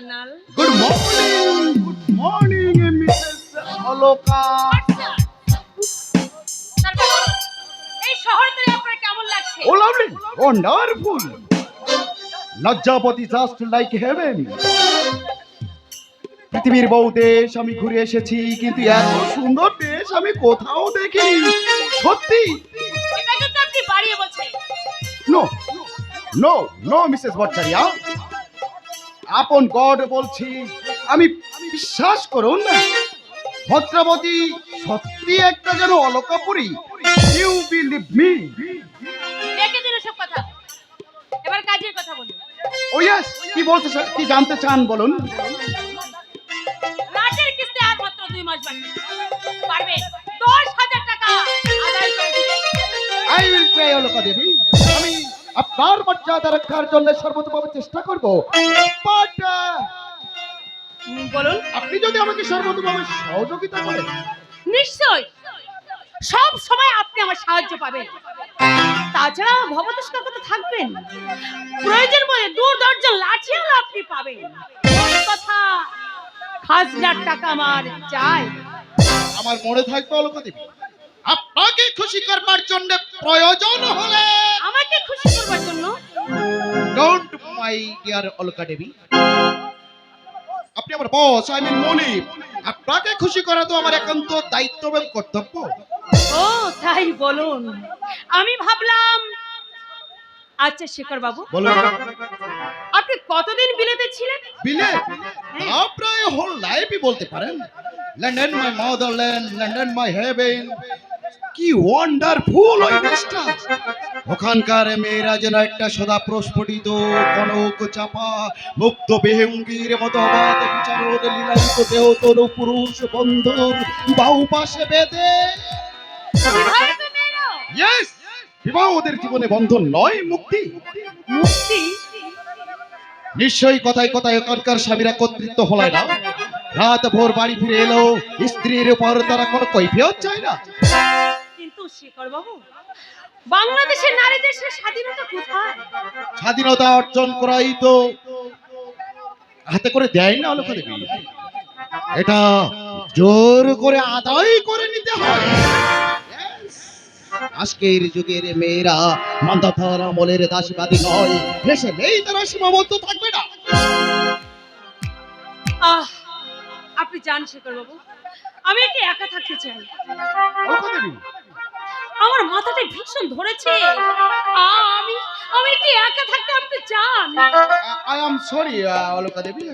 Canal good morning good morning Mrs Aloka তারপর বলুন, এই শহরটা আপনার কেমন লাগছে? ও লাভলি ওয়ান্ডারফুল লজ্জাপতি জাস্ট লাইক হেভেন পৃথিবীর বহু দেশ আমি ঘুরে এসেছি কিন্তু এত সুন্দর দেশ আমি কোথাও দেখিনি। সত্যি? এটা কিন্তু আপনি বাড়িয়ে no no no Mrs Bhattaria upon God বলছি আমি বিশ্বাস করুন ভদ্রাবতী সত্যি একটা যেন অলকাপুরি। ইউ বিলিভ মি রেখে দিন সব কথা। এবার কাজের কথা বলুন ও ইয়েস কি বলতে কি জানতে চান বলুন। রাতের কিস্তি আর মাত্র দুই মাস বাকি। পারবে? দশ হাজার টাকা আদায় করে দিতে। আই উইল অলকা দেবী আমি আপনার মর্যাদা রক্ষার জন্য সর্বতভাবে চেষ্টা করব। বাট বলুন। আপনি যদি আমাকে সর্বতভাবে সহযোগিতা করেন। নিশ্চয়। সব সময় আপনি আমার সাহায্য পাবেন। তাছাড়া কাকা তো থাকবেন। প্রয়োজন বলে দূর দরজা লাঠিও আপনি পাবেন। কথা হাজার টাকা আমার চাই। আমার মনে থাকবে অলকা দেবী। আপনাকে খুশি করবার জন্য প্রয়োজন হলে আমাকে খুশি করবার জন্য? Don't my dear Alaka Devi আপনি আমার বস আই মিন মনিব আপনাকে খুশি করা তো আমার একান্ত দায়িত্ব এবং কর্তব্য। ও তাই বলুন। আমি ভাবলাম আচ্ছা শেখর বাবু বলুন। আপনি কতদিন বিলেতে ছিলেন? বিলে? প্রায় হোল লাইফই বলতে পারেন। London my motherland London my heaven কি ওয়ান্ডারফুল ওই দেশটা। ওখানকার মেয়েরা যেন একটা সদা প্রস্ফুটিত কনক চাপা মুক্ত বেহঙ্গির মতো অবাধ বিচারণ লীলায়িত দেহ তরু পুরুষ বন্ধুর বাহু পাশে বেঁধে। বিবাহ ওদের জীবনে বন্ধন নয় মুক্তি। মুক্তি? নিশ্চয়ই কথায় কথায় ওখানকার স্বামীরা কর্তৃত্ব হলায় না। রাত ভোর বাড়ি ফিরে এলো স্ত্রীর উপর তারা কোনো কৈফিয়ত চায় না। কিন্তু শেখর বাবু? বাংলাদেশের নারীদের সে স্বাধীনতা কোথায়? স্বাধীনতা অর্জন করাই তো হাতে করে দেয় না দেবী। এটা জোর করে আদায় করে নিতে হয় আজকের যুগের মেয়েরা মান্দাথার আমলের দাসবাদী নয়। দেশে নেই তারা সীমাবদ্ধ থাকবে না। আহ আপনি জান শেখর বাবু। আমি একে একা থাকতে চাই। আমার মাথাটা ভীষণ ধরেছে। আমি আমি একটু একা থাকতে আপনি চান I am sorry Alaka Devi.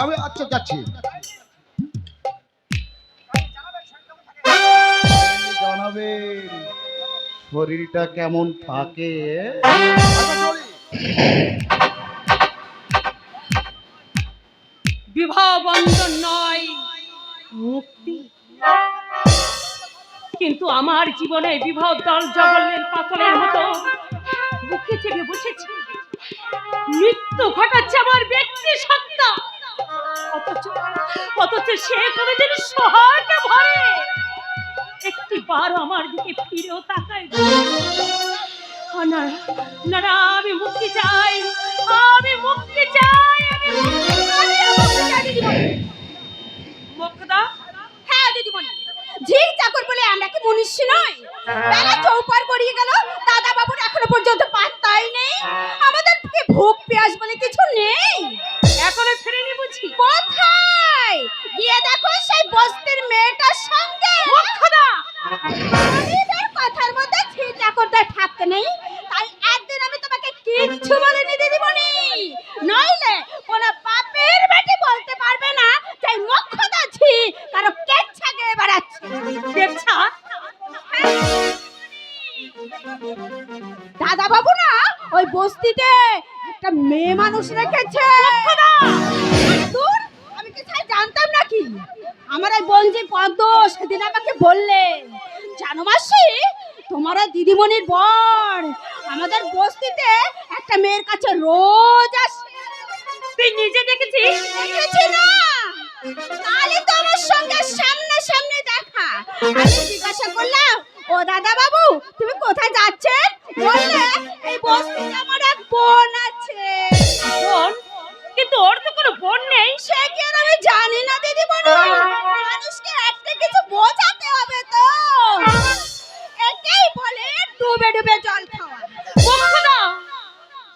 আমি আচ্ছা যাচ্ছি। জানাবেন শরীরটা কেমন থাকে? বিবাহ বন্ধন নয় মুক্তি। কিন্তু আমার জীবনে বিবাহ দল জগলের পাথরের মতো বুকে চেপে বসেছে। মৃত্যু ঘটাচ্ছে আমার ব্যক্তি সত্তা। অথচ অথচ সে কোনোদিন সহায়তা ভরে। একটি বার আমার দিকে ফিরেও তাকায় না। না আমি মুক্তি চাই। আমি মুক্তি চাই বস্তিতে একটা মেয়ে মানুষ রেখেছে। আমি কি জানতাম নাকি? আমার ওই বঞ্জি পদ্ম সেদিন আমাকে বললে জানো মাসি তোমার দিদিমণির বর আমাদের বস্তিতে একটা মেয়ের কাছে রোজ আসে। তুই নিজে দেখেছিস? দেখেছি না। কালই তো আমার সঙ্গে সামনে সামনে দেখা। আমি জিজ্ঞাসা করলাম ও দাদা বাবু তুমি কোথায় যাচ্ছেন? বললে এই বস্তিতে আমার এক বোন আছে। বোন? কিন্তু ওর তো কোনো বোন নেই। সে কি আর আমি জানি না দিদিমণি? মানুষকে একটা কিছু বোঝাতে হবে তো। এটাই বলে ডুবে ডুবে জল খাওয়া।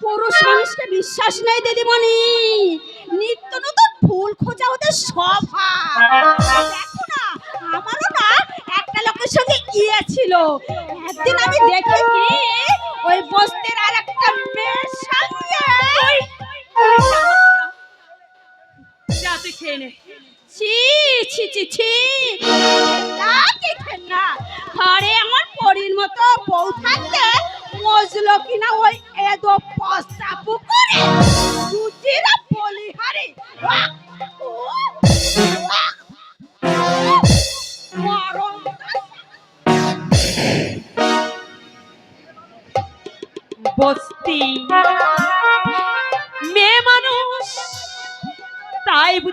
পুরুষ মানুষকে বিশ্বাস নেই দিদিমণি। নিত্য নতুন ফুল খোঁজা ওদের স্বভাব। দেখো না আমারও না একটা লোকের সঙ্গে ইয়ে ছিল একদিন আমি দেখে কি ওই বস্তির আর একটা মেয়ের সঙ্গে। ছি না ঘরে আমার পরীর মতো বউ থাকতে মজলো কিনা ওই এদো পস্তা পুকুরে।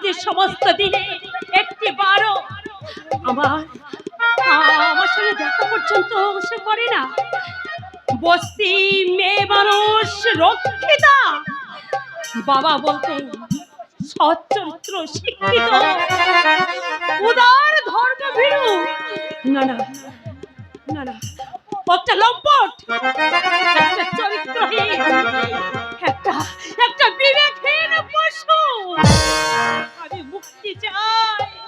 বুঝি সমস্ত দিনে একটি বারো আমার আমার সঙ্গে দেখা পর্যন্ত সে করে না। বস্তি মেয়ে মানুষ রক্ষিতা। বাবা বলতে সচ্চরিত্র শিক্ষিত। উদার ধর্ম ভীরু না না না না একটা লম্পট। একটা চরিত্রহীন। একটা একটা বিবেকহীন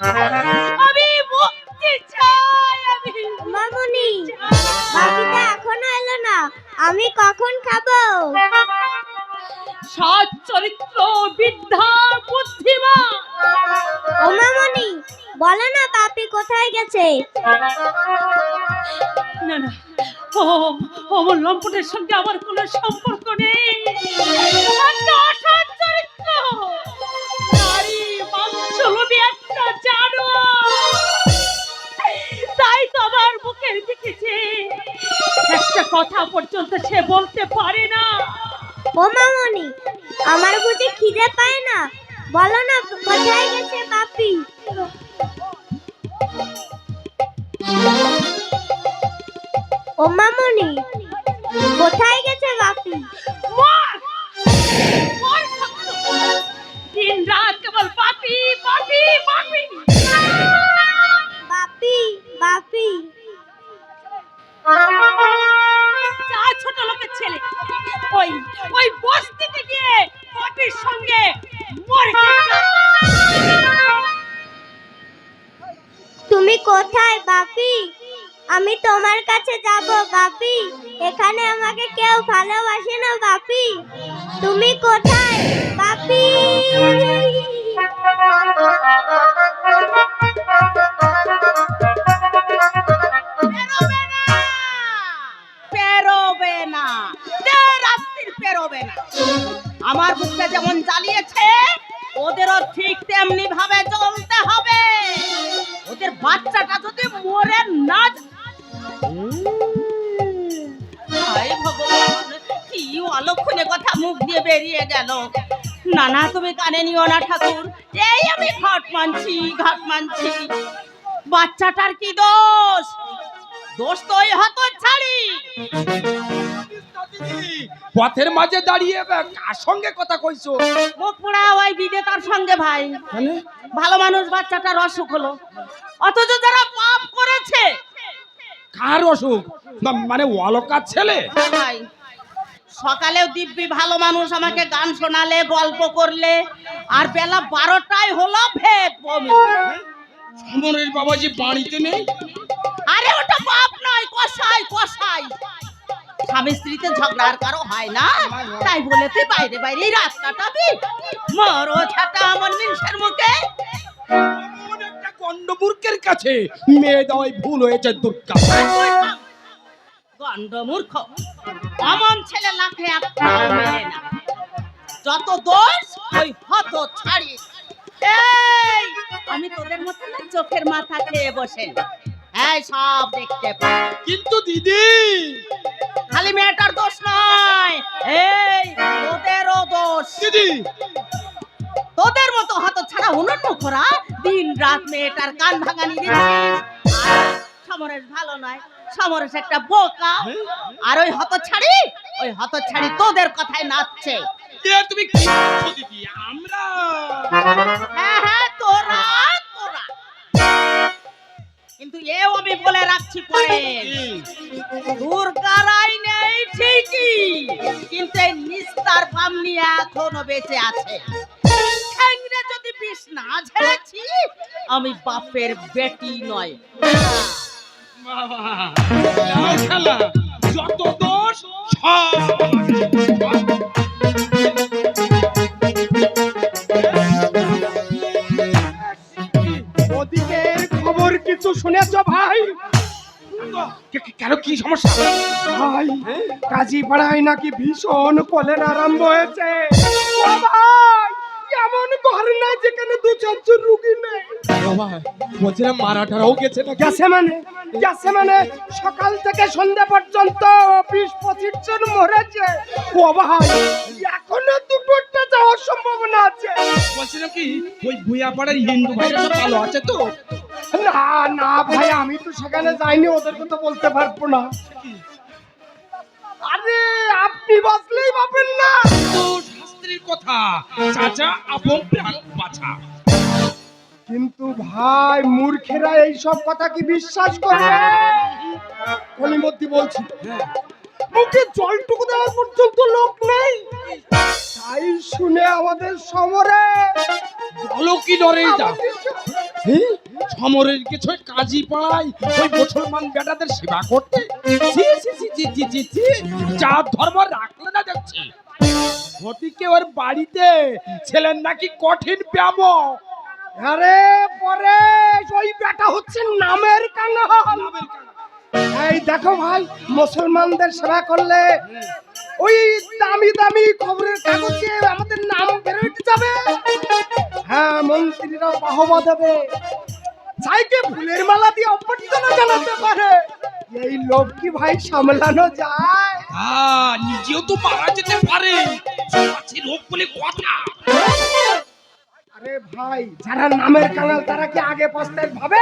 আমি মুক্তি চাই আমি মামুনি বাকিটা এখনও এলো না আমি কখন খাব? সৎ চরিত্র বিদ্যা বুদ্ধিমান। ও মামুনি বলো না পাপি কোথায় গেছে? না না ও অমর লম্পটের সঙ্গে আমার কোনো সম্পর্ক নেই। কথা পর্যন্ত সে বলতে পারে না। ও মামনি, আমার বুঝি খিদে পায় না? বলো না, কোথায় গেছে বাপি? ও মামনি, কোথায় গেছে আমার বুকটা যেমন জ্বালিয়েছে, ওদেরও ঠিক তেমনি ভাবে চলতে হবে। ওদের বাচ্চাটা যদি মরে না কি অলক্ষণে কথা মুখ দিয়ে বেরিয়ে গেল। না না তুমি কানে নিও না ঠাকুর। এই আমি ঘাট মানছি ঘাট মানছি। বাচ্চাটার কি দোষ? দোষ তো ওই হত ছাড়ি। পথের মাঝে দাঁড়িয়ে কার সঙ্গে কথা কইছো? মুখ পোড়া ওই বিদেতার সঙ্গে ভাই। মানে? ভালো মানুষ বাচ্চাটার অসুখ হলো। অথচ যারা পাপ করেছে। কার অসুখ? মানে অলকার ছেলে? হ্যাঁ ভাই। সকালেও দিব্যি ভালো মানুষ আমাকে গান শোনালে গল্প করলে। আর বেলা বারোটায় হলো ভেদ বমি। সমরের বাবাজি বাড়িতে নেই? আরে ওটা বাপ নয় কসাই কসাই। স্বামী স্ত্রীতে ঝগড়া আর কারও হয় না। তাই বলে তুই বাইরে বাইরে রাত কাটাবি। মরো ছাটা আমার মিনসের মুখে। গন্ডমূর্খের কাছে মেয়ে দেওয়াই ভুল হয়েছে দুর্গা। মূর্খ। অমন ছেলে লাখে একটা মেলে না। যত দোষ ওই হত ছাড়ি। এই আমি তোদের মতো না চোখের মাথা খেয়ে বসে। হ্যাঁ সব দেখতে পাই। কিন্তু দিদি! খালি মেয়েটার দোষ নয়। এই তোদেরও দোষ। দিদি! তোদের মতো হত ছাড়া উন্মুখরা দিন রাত মেয়েটার কান ভাঙানি দিচ্ছিস সমরেশ ভালো নয়। সমরেশ একটা বোকা। আর ওই হত ছাড়ি ওই হত ছাড়ি তোদের কথায় নাচছে। তুমি কি দিদি আমরা? হ্যাঁ হ্যাঁ তোরা তোরা। কিন্তু এও আমি বলে রাখছি পরে নেই ঠিকই কিন্তু এই নিস্তার ফামনি এখনও বেঁচে আছে। ঠ্যাংরে যদি বিষ না ঝেড়েছি আমি বাপের বেটি নয়। খেলা যত দোষ সব। খবর কিছু শুনেছ ভাই? কেন কি সমস্যা? ভাই কাজী পাড়ায় নাকি ভীষণ কলেরা আরম্ভ হয়েছে। ভাই এমন ঘর না যেখানে দু চারজন রুগী নেই। বাবা বলছিলাম মারাঠারাও গেছে না গেছে মানে? গেছে মানে? সকাল থেকে সন্ধ্যা পর্যন্ত বিশ পঁচিশ জন মরেছে। ও ভাই এখনও দুটোটা যাওয়ার সম্ভাবনা আছে। বলছিলাম কি ওই ভুইয়াপাড়ার হিন্দু ভাইরা সব ভালো আছে তো? না না ভাই আমি তো সেখানে যাইনি ওদের কথা বলতে পারব না। আরে আপনি বসলেই পাবেন না। তো শাস্ত্রীর কথা। চাচা আপন প্রাণ বাছা। কিন্তু ভাই মূর্খেরা এই সব কথা কি বিশ্বাস করবে কলিমদ্দি বলছি মুখে জলটুকু দেওয়ার পর্যন্ত লোক নেই। তাই শুনে আমাদের সমরে বলো কি ডরে সমরের কিছু কাজই পাই ওই মুসলমান বেটাদের সেবা করতে। জি জি জি জি জি জি জি যা ধর্ম রাখলে না দেখছি। ঘটিকে ওর বাড়িতে ছেলের নাকি কঠিন ব্যায়াম আরে পরে ওই বেটা হচ্ছে নামের কাঙাল এই দেখো ভাই মুসলমানদের সেবা করলে ওই দামি দামি খবরের কাগজে আমাদের নাম বেরোতে যাবে। হ্যাঁ মন্ত্রীরা বাহবা দেবে। চাইকে ফুলের মালা দিয়ে অভ্যর্থনা জানাতে পারে। এই লোক কি ভাই সামলানো যায়? হ্যাঁ নিজেও তো মারা যেতে পারে। রোগ বলে কথা। আরে ভাই যারা নামের কাঙাল তারা কি আগে পস্তায় ভাবে?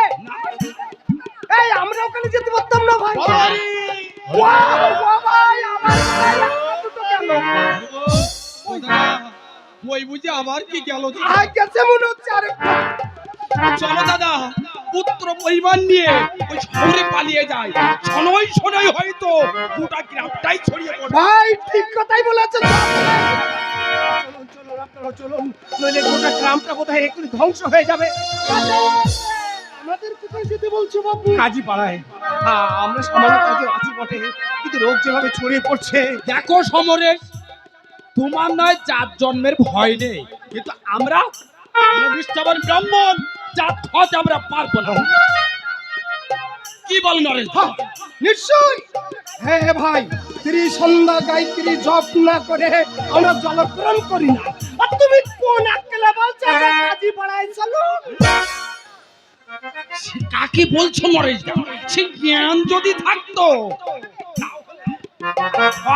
এই আমরা ওখানে যেতে পারতাম না ভাই। আমার। ওই বুঝে আবার কি গেল গেছে মনে হচ্ছে আরেকটা। চলো দাদা পুত্র পরিবার নিয়ে ওই শহরে পালিয়ে যায় শনই শনই হয়তো গোটা গ্রামটাই ছড়িয়ে পড়বে। ভাই ঠিক কথাই বলেছেন চলুন নইলে গোটা গ্রামটা কোথায় একটু ধ্বংস হয়ে যাবে। আমাদের কোথায় যেতে বলছো বাবু? কাজী পাড়ায় হ্যাঁ আমরা সামান্য কাজে আছি বটে কিন্তু রোগ যেভাবে ছড়িয়ে পড়ছে। দেখো সমরে তোমার নয় চার জন্মের ভয় নেই কিন্তু আমরা আমরা নিষ্ঠাবান ব্রাহ্মণ জাত খোঁজ আমরা পারব না। কি বল নরেশ? নিশ্চয় হ্যাঁ ভাই স্ত্রী সন্ধ্যা গায়ত্রী জপ না করে আমরা জলগ্রহণ করি না। তুমি কোন আক্কেলে বলছো যে কাজী পাড়ায় চলো কাকে বলছো নরেশ দা? সে জ্ঞান যদি থাকতো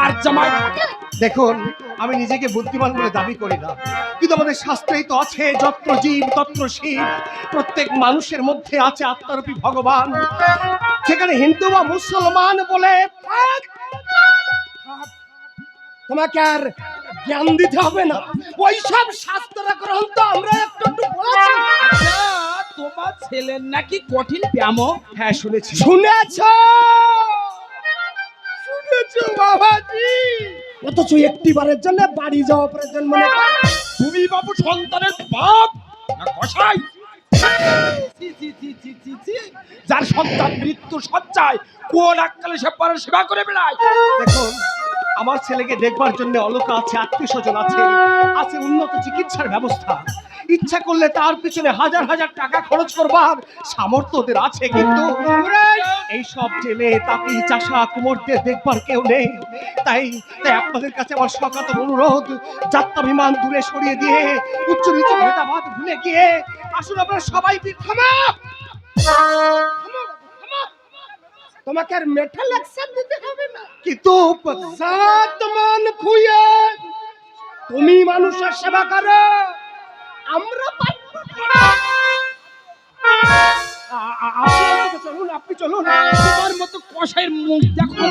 আর জামাই দেখুন আমি নিজেকে বুদ্ধিমান বলে দাবি করি না। কিন্তু আমাদের শাস্ত্রেই তো আছে যত্র জীব তত্র শিব। প্রত্যেক মানুষের মধ্যে আছে আত্মারূপী ভগবান। সেখানে হিন্দু বা মুসলমান বলে। তোমাকে আর জ্ঞান দিতে হবে না। ওই সব শাস্ত্র গ্রন্থ আমরা একটু একটু পড়েছি। আচ্ছা তোমার ছেলের নাকি কঠিন ব্যায়াম? হ্যাঁ শুনেছি। শুনেছ? শুনেছ বাবাজি? অথচ একটিবারের জন্য বাড়ি যাওয়া প্রয়োজন মনে তুমি বাবু সন্তানের বাপ না ছি। যার সন্তান মৃত্যু সজ্জায় কোন এককালে সে পরের সেবা করে বেড়ায়? দেখুন আমার ছেলেকে দেখবার জন্য অলোক আছে, আত্মীয় স্বজন আছে আছে উন্নত চিকিৎসার ব্যবস্থা। ইচ্ছা করলে তার পিছনে হাজার হাজার টাকা খরচ করবার সামর্থ্য ওদের আছে, কিন্তু এই সব জেলে তাঁতি চাষা কুমোরদের দেখবার কেউ নেই। তাই তাই আপনাদের কাছে আমার সকাত অনুরোধ, যাত্রা বিমান দূরে সরিয়ে দিয়ে, উচ্চ নিচু ভেদাভাত ভুলে গিয়ে আসুন আপনারা সবাই থামো! তোমাকে আর মেটাল অ্যাকশন দিতে না কিন্তু সাত মন খুইয়ে তুমি মানুষের সেবা করো। আমরা চলুন, আপনি চলুন। মতো কসাইয়ের মুখ দেখো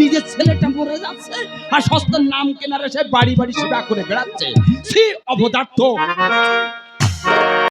নিজের ছেলেটা মরে যাচ্ছে আর সস্তার নাম কেনারে সে বাড়ি বাড়ি সেবা করে বেড়াচ্ছে। সে অবদার্থ